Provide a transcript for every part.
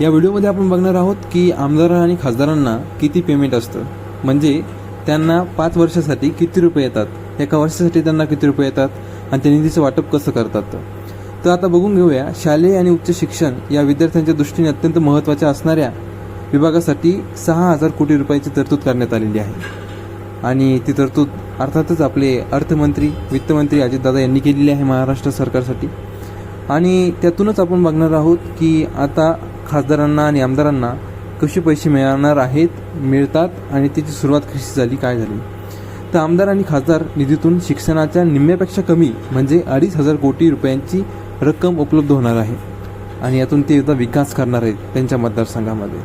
या व्हिडिओमध्ये आपण बघणार आहोत की आमदार आणि खासदारांना किती पेमेंट असतं. म्हणजे त्यांना पाच वर्षासाठी किती रुपये येतात? एका वर्षासाठी त्यांना किती रुपये येतात? आणि त्या निधीचं वाटप कसं करतात? तर आता बघून घेऊया शालेय आणि उच्च शिक्षण या विद्यार्थ्यांच्या दृष्टीने अत्यंत महत्त्वाच्या असणाऱ्या विभागासाठी सहा हजार कोटी रुपयाची तरतूद करण्यात आलेली आहे. आणि ती तरतूद अर्थातच आपले अर्थमंत्री वित्तमंत्री अजितदादा यांनी केलेली आहे महाराष्ट्र सरकारसाठी. आणि त्यातूनच आपण बघणार आहोत की आता खासदारांना आणि आमदारांना कसे पैसे मिळणार आहेत मिळतात आणि त्याची सुरुवात कशी झाली काय झाली? तर आमदार आणि खासदार निधीतून शिक्षणाच्या निम्म्यापेक्षा कमी म्हणजे अडीच हजार कोटी रुपयांची रक्कम उपलब्ध होणार आहे. आणि यातून ते एकदा विकास करणार आहेत त्यांच्या मतदारसंघामध्ये.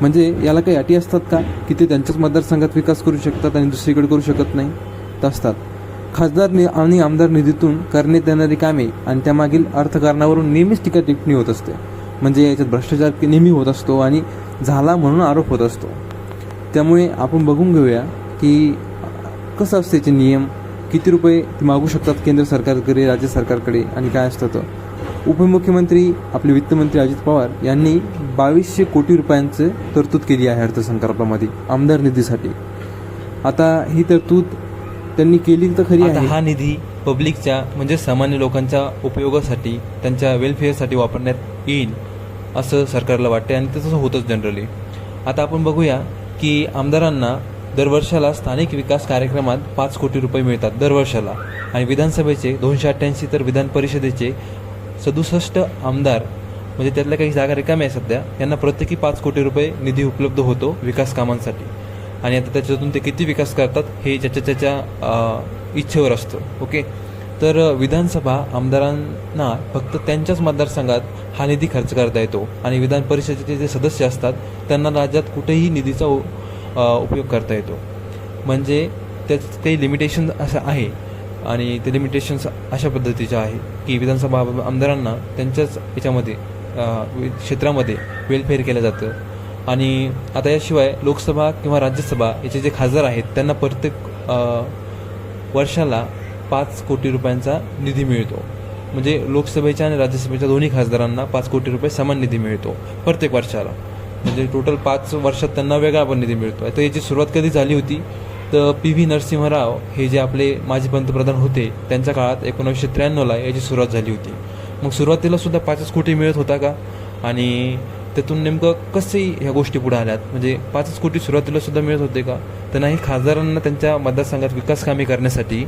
म्हणजे याला काही अटी असतात का? की ते त्यांच्याच मतदारसंघात विकास करू शकतात आणि दुसरीकडे करू शकत नाही? तर असतात. खासदार नि आणि आमदार निधीतून करण्यात येणारी कामे आणि त्यामागील अर्थकारणावरून नेहमीच टीका टिप्पणी होत असते. म्हणजे याच्यात भ्रष्टाचार नेहमी होत असतो आणि झाला म्हणून आरोप होत असतो. त्यामुळे आपण बघून घेऊया की कसं असतं याचे नियम किती रुपये ते मागू शकतात केंद्र सरकारकडे राज्य सरकारकडे आणि काय असतं तर. उपमुख्यमंत्री आपले वित्तमंत्री अजित पवार यांनी बावीसशे कोटी रुपयांचं तरतूद केली आहे अर्थसंकल्पामध्ये आमदार निधीसाठी. आता ही तरतूद त्यांनी केली तर खरी आता आहे. हा निधी पब्लिकच्या म्हणजे सामान्य लोकांच्या उपयोगासाठी त्यांच्या वेलफेअरसाठी वापरण्यात येईल. असं सरकारला वाटते आणि तसं होतंच जनरली आता आपण बघूया की आमदारांना दरवर्षाला स्थानिक विकास कार्यक्रमात पाच कोटी रुपये मिळतात दरवर्षाला. आणि विधानसभेचे दोनशे अठ्ठ्याऐंशी तर विधान परिषदेचे सदुसष्ट आमदार म्हणजे त्यातल्या काही जागा रिकाम्या आहे सध्या यांना प्रत्येकी पाच कोटी रुपये निधी उपलब्ध होतो विकास कामांसाठी. आणि आता त्याच्यातून ते किती विकास करतात हे ज्याच्या त्याच्या इच्छेवर असतं ओके? तर विधानसभा आमदारांना फक्त त्यांच्याच मतदारसंघात हा निधी खर्च करता येतो. आणि विधान परिषदेचे जे सदस्य असतात त्यांना राज्यात कुठेही निधीचा उपयोग करता येतो. म्हणजे त्याच काही लिमिटेशन असं आहे. आणि ते लिमिटेशन्स अशा पद्धतीचे आहे की विधानसभा आमदारांना त्यांच्याच याच्यामध्ये वि- क्षेत्रामध्ये वेलफेअर केलं जातं. आणि आता याशिवाय लोकसभा किंवा राज्यसभा याचे जे खासदार आहेत त्यांना प्रत्येक वर्षाला पाच कोटी रुपयांचा निधी मिळतो. म्हणजे लोकसभेच्या आणि राज्यसभेच्या दोन्ही खासदारांना पाच कोटी रुपये समान निधी मिळतो प्रत्येक वर्षाला. म्हणजे टोटल पाच वर्षात त्यांना वेगळा पण निधी मिळतो. आता याची सुरुवात कधी झाली होती? तर पी व्ही नरसिंहराव हे जे आपले माजी पंतप्रधान होते त्यांच्या काळात एकोणीसशे त्र्याण्णवला याची सुरुवात झाली होती. मग सुरुवातीला सुद्धा पाचच कोटी मिळत होता का? आणि त्यातून नेमकं कसे ह्या गोष्टी पुढे आल्यात? म्हणजे पाचच कोटी सुरुवातीला सुद्धा मिळत होते का? तर नाही खासदारांना त्यांच्या मतदारसंघात विकास कामे करण्यासाठी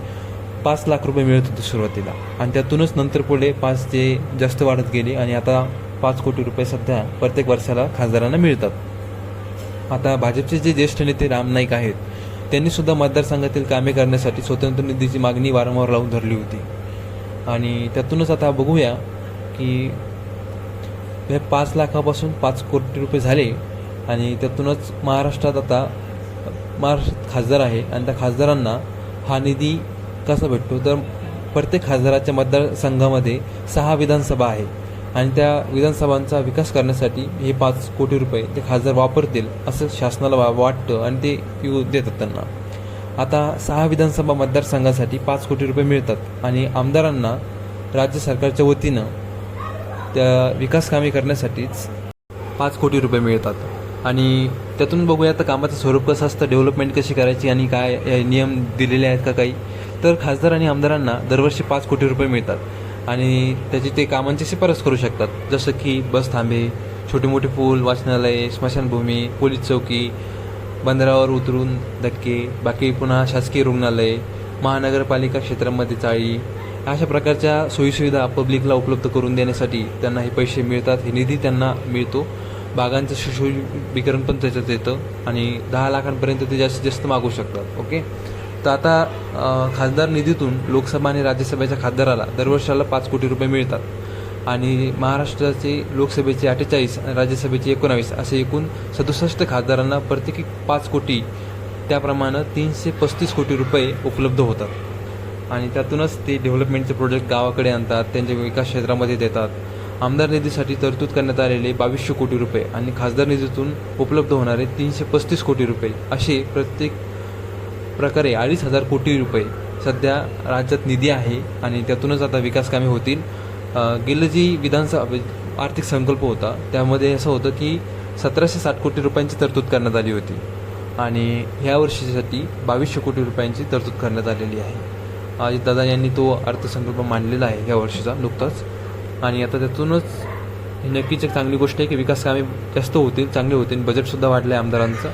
पाच लाख रुपये मिळत होते सुरुवातीला. आणि त्यातूनच नंतर पुढे पाच ते जास्त वाढत गेले आणि आता पाच कोटी रुपये सध्या प्रत्येक वर्षाला खासदारांना मिळतात. आता भाजपचे जे ज्येष्ठ नेते राम नाईक आहेत त्यांनी सुद्धा मतदारसंघातील कामे करण्यासाठी स्वतंत्र निधीची मागणी वारंवार लावून धरली होती. आणि त्यातूनच आता बघूया की हे पाच लाखापासून पाच कोटी रुपये झाले आणि त्यातूनच महाराष्ट्रात आता महाराष्ट्रात खासदार आहे आणि त्या खासदारांना हा निधी कसा भेटतो? तर प्रत्येक खासदाराच्या मतदारसंघामध्ये सहा विधानसभा आहे. आणि त्या विधानसभांचा विकास करण्यासाठी हे पाच कोटी रुपये ते खासदार वापरतील असं शासनाला वा वाटतं आणि ते येऊ देतात त्यांना. आता सहा विधानसभा मतदारसंघासाठी पाच कोटी रुपये मिळतात आणि आमदारांना राज्य सरकारच्या वतीनं त्या विकास कामे करण्यासाठीच पाच कोटी रुपये मिळतात. आणि त्यातून बघूया आता कामाचं स्वरूप कसं असतं डेव्हलपमेंट कशी करायची आणि काय नियम दिलेले आहेत का काही? तर खासदार आणि आमदारांना दरवर्षी पाच कोटी रुपये मिळतात. आणि त्याची ते कामांची शिफारस करू शकतात. जसं की बस थांबे छोटे मोठे पूल वाचनालये स्मशानभूमी पोलीस चौकी बंदरावर उतरून धक्के बाकी पुन्हा शासकीय रुग्णालय महानगरपालिका क्षेत्रामध्ये चाळी अशा प्रकारच्या सोयीसुविधा पब्लिकला उपलब्ध करून देण्यासाठी त्यांना हे पैसे मिळतात. हे निधी त्यांना मिळतो. बागांचं सुशोभीकरण पण त्याच्यात येतं आणि दहा लाखांपर्यंत ते जास्तीत जास्त मागू शकतात. ओके? तर आता खासदार निधीतून लोकसभा आणि राज्यसभेच्या खासदाराला दरवर्षाला पाच कोटी रुपये मिळतात. आणि महाराष्ट्राचे लोकसभेचे अठ्ठेचाळीस आणि राज्यसभेचे एकोणावीस असे एकूण सदुसष्ट खासदारांना प्रत्येकी पाच कोटी त्याप्रमाणे तीनशे पस्तीस कोटी रुपये उपलब्ध होतात. आणि त्यातूनच ते डेव्हलपमेंटचे प्रोजेक्ट गावाकडे आणतात त्यांच्या विकास क्षेत्रामध्ये देतात. आमदार निधीसाठी तरतूद करण्यात आलेले बावीसशे कोटी रुपये आणि खासदार निधीतून उपलब्ध होणारे तीनशे पस्तीस कोटी रुपये असे प्रत्येक प्रकारे अडीच हजार कोटी रुपये सध्या राज्यात निधी आहे आणि त्यातूनच आता विकास कामे होतील. गेलं जी विधानसभा आर्थिक संकल्प होता. त्यामध्ये असं होतं की सतराशे साठ कोटी रुपयांची तरतूद करण्यात आली होती. आणि ह्या वर्षीसाठी बावीसशे कोटी रुपयांची तरतूद करण्यात आलेली आहे. अजितदादा यांनी तो अर्थसंकल्प मांडलेला आहे ह्या वर्षीचा नुकताच. आणि आता त्यातूनच नक्कीच एक चांगली गोष्ट आहे की विकास कामे जास्त होतील चांगले होतील. बजेटसुद्धा वाढलं आहे आमदारांचं.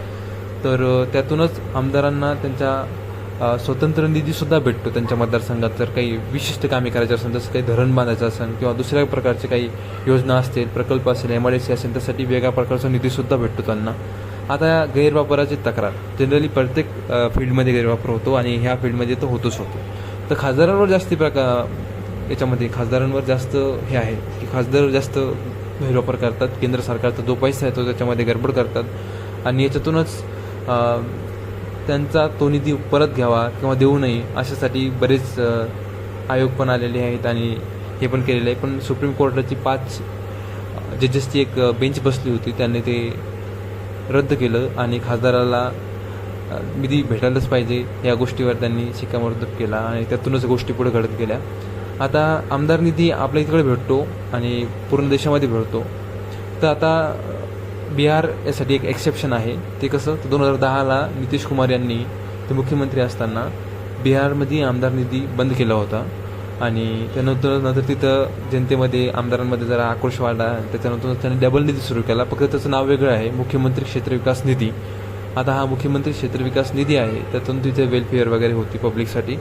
तर त्यातूनच आमदारांना त्यांच्या स्वतंत्र निधीसुद्धा भेटतो त्यांच्या मतदारसंघात. जर काही विशिष्ट कामे करायचे असेल जसं काही धरण बांधायचं असेल किंवा दुसऱ्या प्रकारचे काही योजना असतील प्रकल्प असेल एम आय डी सी असेल त्यासाठी वेगळ्या प्रकारचा निधीसुद्धा भेटतो त्यांना. आता गैरवापराची तक्रार. जनरली प्रत्येक फील्डमध्ये गैरवापर होतो आणि ह्या फील्डमध्ये तो होतोच होतो. तर खासदारांवर जास्ती प्रकार याच्यामध्ये खासदारांवर जास्त हे आहे की खासदार जास्त गैरवापर करतात. केंद्र सरकारचा जो पैसा येतो त्याच्यामध्ये गडबड करतात. आणि याच्यातूनच त्यांचा तो निधी परत घ्यावा किंवा देऊ नये अशासाठी बरेच आयोग पण आलेले आहेत आणि हे पण केलेलं आहे पण सुप्रीम कोर्टाची पाच जजेसची एक बेंच बसली होती त्यांनी ते रद्द केलं आणि खासदाराला निधी भेटायलाच पाहिजे या गोष्टीवर त्यांनी शिक्कामोर्तब केला आणि त्यातूनच गोष्टी पुढे घडत गेल्या. आता आमदार निधी आपल्या इकडे भेटतो आणि पूर्ण देशामध्ये भेटतो. तर आता बिहार यासाठी एक एक्सेप्शन आहे. ते कसं? तर दोन हजार दहाला नितीश कुमार यांनी ते मुख्यमंत्री असताना बिहारमध्ये आमदार निधी बंद केला होता. आणि त्यानंतर नंतर तिथं जनतेमध्ये आमदारांमध्ये जरा आक्रोश वाढला. त्याच्यानंतर त्यांनी डबल निधी सुरू केला. फक्त त्याचं नाव वेगळं आहे. मुख्यमंत्री क्षेत्र विकास निधी. आता हा मुख्यमंत्री क्षेत्र विकास निधी आहे. त्यातून तिथे वेलफेअर वगैरे होती पब्लिकसाठी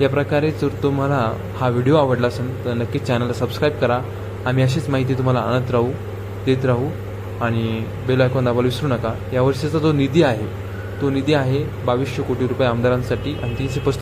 या प्रकारे जर तुम्हाला हा व्हिडिओ आवडला असेल तर नक्कीच चॅनलला सबस्क्राईब करा. आम्ही अशीच माहिती तुम्हाला आणत राहू देत राहू. आणि बेल आयकॉन दाबायला विसरू नका. यावर्षीचा जो निधी आहे तो निधी आहे बावीसशे कोटी रुपये आमदारांसाठी आणि तीनशे पस्तीस